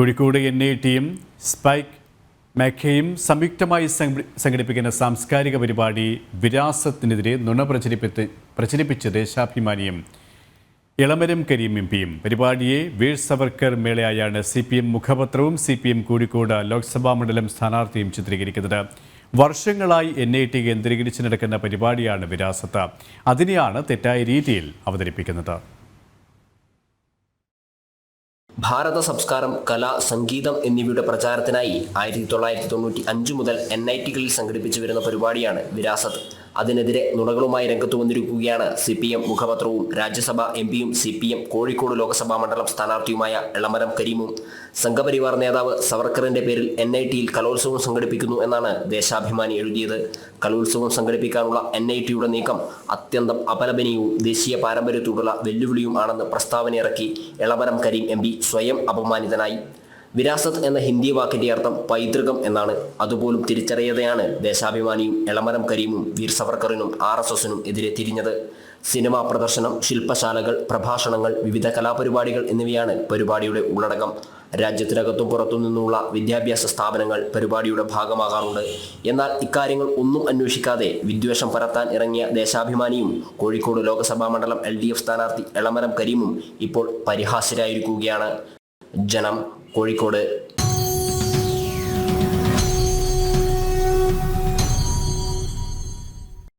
Kozhikode N I ടിയും SPIC മെഖയും സംയുക്തമായി സംഘടി- സംഘടിപ്പിക്കുന്ന സാംസ്കാരിക പരിപാടി വിരാസത്തിനെതിരെ നുണ പ്രചരിപ്പിച്ച് പ്രചരിപ്പിച്ച ദേശാഭിമാനിയും ഇളമരം കരീം എം പിയും പരിപാടിയെ വീർ സവർക്കർ മേളയായാണ് C P M മുഖപത്രവും C P M Kozhikode Lok Sabha മണ്ഡലം സ്ഥാനാർത്ഥിയും ചിത്രീകരിക്കുന്നത്. വർഷങ്ങളായി എൻ ഐ ടി കേന്ദ്രീകരിച്ച് നടക്കുന്ന പരിപാടിയാണ് വിരാസത്ത്. അതിനെയാണ് തെറ്റായ രീതിയിൽ അവതരിപ്പിക്കുന്നത്. ഭാരത സംസ്കാരം കല സംഗീതം എന്നിവയുടെ പ്രചാരത്തിനായി ആയിരത്തി തൊള്ളായിരത്തി തൊണ്ണൂറ്റി അഞ്ച് മുതൽ എൻ ഐ ടികളിൽ സംഘടിപ്പിച്ചു വരുന്ന പരിപാടിയാണ് വിരാസത്ത് അതിനെതിരെ നുണകളുമായി രംഗത്ത് വന്നിരിക്കുകയാണ് സി പി എം മുഖപത്രവും രാജ്യസഭ എം പിയും C P M Kozhikode Lok Sabha മണ്ഡലം സ്ഥാനാർത്ഥിയുമായ എളമരം കരീമും. സംഘപരിവാർ നേതാവ് സവർക്കറിന്റെ പേരിൽ എൻ ഐ ടിയിൽ കലോത്സവം സംഘടിപ്പിക്കുന്നു എന്നാണ് ദേശാഭിമാനി എഴുതിയത്. കലോത്സവം സംഘടിപ്പിക്കാനുള്ള എൻ ഐ ടിയുടെ നീക്കം അത്യന്തം അപലപനീയവും ദേശീയ പാരമ്പര്യത്തോടുള്ള വെല്ലുവിളിയും ആണെന്ന് പ്രസ്താവനയിറക്കി എളമരം കരീം എം സ്വയം അപമാനിതനായി. വിരാസത്ത് എന്ന ഹിന്ദി വാക്കിന്റെ അർത്ഥം പൈതൃകം എന്നാണ്. അതുപോലും തിരിച്ചറിയതയാണ് ദേശാഭിമാനിയും എളമരം കരീമും വീർ സവർക്കറിനും ആർ എസ് എസിനും എതിരെ തിരിഞ്ഞത്. സിനിമാ പ്രദർശനം ശില്പശാലകൾ പ്രഭാഷണങ്ങൾ വിവിധ കലാപരിപാടികൾ എന്നിവയാണ് പരിപാടിയുടെ ഉള്ളടക്കം. രാജ്യത്തിനകത്തും പുറത്തു നിന്നുള്ള വിദ്യാഭ്യാസ സ്ഥാപനങ്ങൾ പരിപാടിയുടെ ഭാഗമാകാറുണ്ട്. എന്നാൽ ഇക്കാര്യങ്ങൾ ഒന്നും അന്വേഷിക്കാതെ വിദ്വേഷം പരത്താൻ ഇറങ്ങിയ ദേശാഭിമാനിയും കോഴിക്കോട് ലോക്സഭാ മണ്ഡലം എൽ ഡി എഫ് സ്ഥാനാർത്ഥി എളമരം കരീമും ഇപ്പോൾ പരിഹാസ്യരായിരിക്കുകയാണ്. ജനം കോഴിക്കോട്